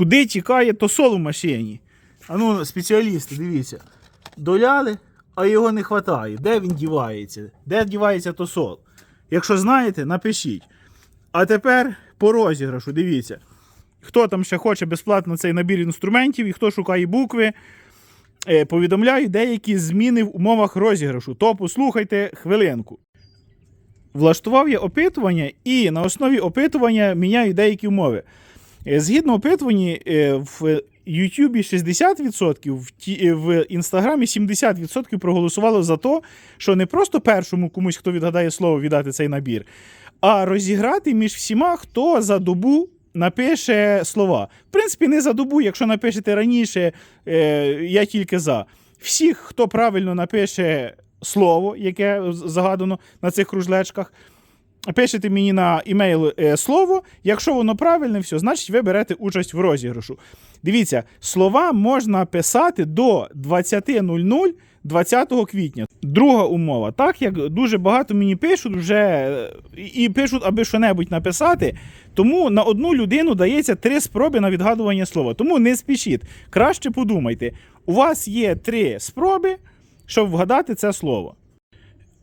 Куди тікає то сол в машині? А ну, спеціалісти, дивіться. Доляли, а його не вистачає. Де він дівається? Де дівається то сол? Якщо знаєте, напишіть. А тепер по розіграшу, дивіться. Хто там ще хоче безплатно цей набір інструментів і хто шукає букви, е, повідомляю деякі зміни в умовах розіграшу. То послухайте хвилинку. Влаштував я опитування і на основі опитування міняю деякі умови. Е, Згідно опитуванні, е, в YouTube 60%, в, ті- е, в Інстаграмі 70% проголосувало за те, що не просто першому комусь, хто відгадає слово, віддати цей набір, а розіграти між всіма, хто за добу напише слова. В принципі, не за добу, якщо напишете раніше, е, я тільки за. Всіх, хто правильно напише слово, яке загадано на цих кружлечках, пишете мені на імейл е, слово. Якщо воно правильне, все, значить ви берете участь в розіграшу. Дивіться, слова можна писати до 20.00 20 квітня. Друга умова. Так як дуже багато мені пишуть вже е, і пишуть, аби що-небудь написати, тому на одну людину дається три спроби на відгадування слова. Тому не спішіть. Краще подумайте. У вас є три спроби, щоб вгадати це слово.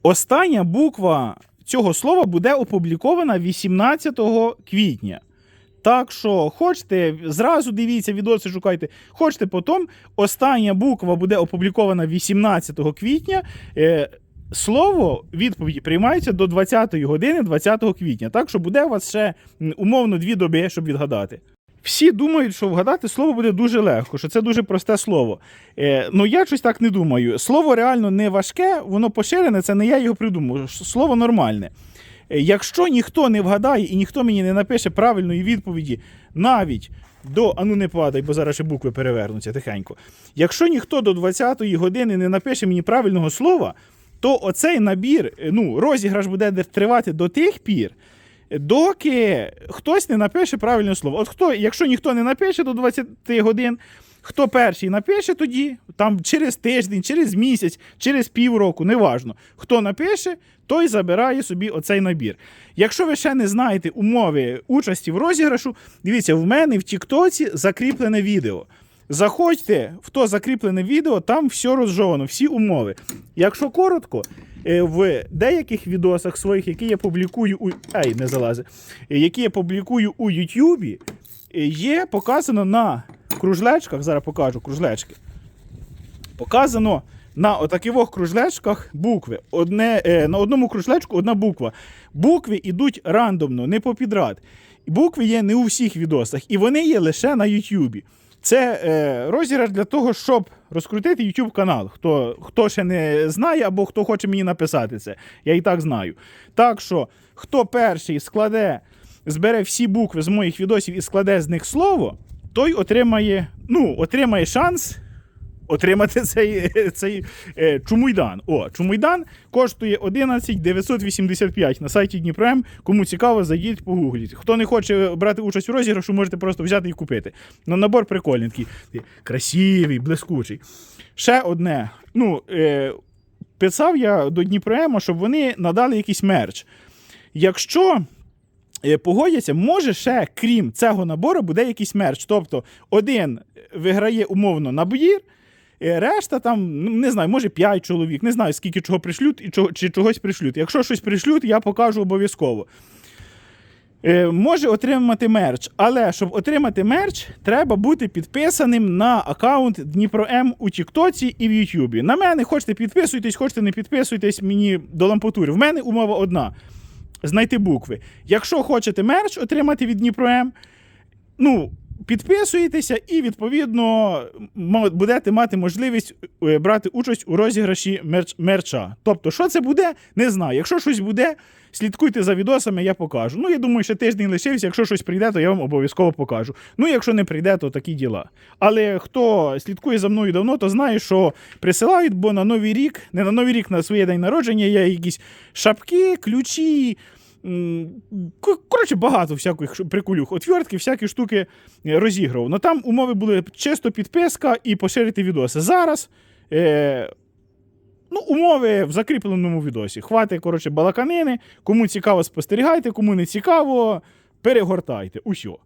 Остання буква цього слова буде опублікована 18 квітня. Так що хочете, зразу дивіться, відоси шукайте. Хочете потім, остання буква буде опублікована 18 квітня. Е, слово відповіді приймається до 20 години 20 квітня. Так що буде у вас ще умовно дві доби, щоб відгадати. Всі думають, що вгадати слово буде дуже легко, що це дуже просте слово. Е, ну я щось так не думаю. Слово реально не важке, воно поширене, це не я його придумав. Слово нормальне. Е, Якщо ніхто не вгадає і ніхто мені не напише правильної відповіді навіть до. А ну не падай, бо зараз ще букви перевернуться тихенько. Якщо ніхто до 20-ї години не напише мені правильного слова, то оцей набір, е, ну, розіграш буде тривати до тих пір, доки хтось не напише правильне слово. От хто, якщо ніхто не напише до 20 годин, хто перший напише тоді, там через тиждень, через місяць, через півроку, неважно. Хто напише, той забирає собі оцей набір. Якщо ви ще не знаєте умови участі в розіграшу, дивіться, в мене в Тіктоці закріплене відео. Заходьте в то закріплене відео, там все розжовано, всі умови. Якщо коротко, в деяких відосах своїх, які я публікую у. Ай, не залази, е, які я публікую у Ютубі, е, є показано на кружлечках. Зараз покажу кружлечки. Показано на отаких кружлечках букви. Одне, е, на одному кружлечку одна буква. Букви йдуть рандомно, не попідряд. І Букви є не у всіх відосах, і вони є лише на Ютубі. Це е, розіграш для того, щоб розкрутити YouTube канал. Хто, хто ще не знає, або хто хоче мені написати це. Я і так знаю. Так що, хто перший складе, збере всі букви з моїх відосів і складе з них слово, той отримає, ну, отримає шанс отримати цей, цей е, чумуйдан. О, чумуйдан коштує 11 985 на сайті Дніпром. Кому цікаво, зайдіть погугліть. Хто не хоче брати участь у розіграшу, можете просто взяти і купити. На набор прикольний, такий красивий, блискучий. Ще одне. Ну, е, писав я до Дніпроема, щоб вони надали якийсь мерч. Якщо е, погодяться, може ще, крім цього набору, буде якийсь мерч. Тобто, один виграє умовно набір, решта там, ну, не знаю, може 5 чоловік, не знаю, скільки чого пришлють і чого, чи чогось пришлють. Якщо щось пришлють, я покажу обов'язково. Е, може отримати мерч, але щоб отримати мерч, треба бути підписаним на аккаунт Дніпро М у Тіктоці і в Ютубі. На мене хочете підписуйтесь, хочете не підписуйтесь мені до лампотури. В мене умова одна: знайти букви. Якщо хочете мерч отримати від Дніпро ну, підписуєтеся і, відповідно, будете мати можливість е, брати участь у розіграші мерч- мерча. Тобто, що це буде, не знаю. Якщо щось буде, слідкуйте за відосами, я покажу. Ну, я думаю, що тиждень лишився. Якщо щось прийде, то я вам обов'язково покажу. Ну, якщо не прийде, то такі діла. Але хто слідкує за мною давно, то знає, що присилають, бо на новий рік, не на новий рік, на своє день народження, є якісь шапки, ключі. Коротше, багато всяких приколюх, отвертки, всякі штуки е, розігрував. Ну там умови були чисто підписка і поширити відоси. Зараз е, ну, умови в закріпленому відосі. Хватить, коротше, балаканини. Кому цікаво, спостерігайте, кому не цікаво, перегортайте. Усьо.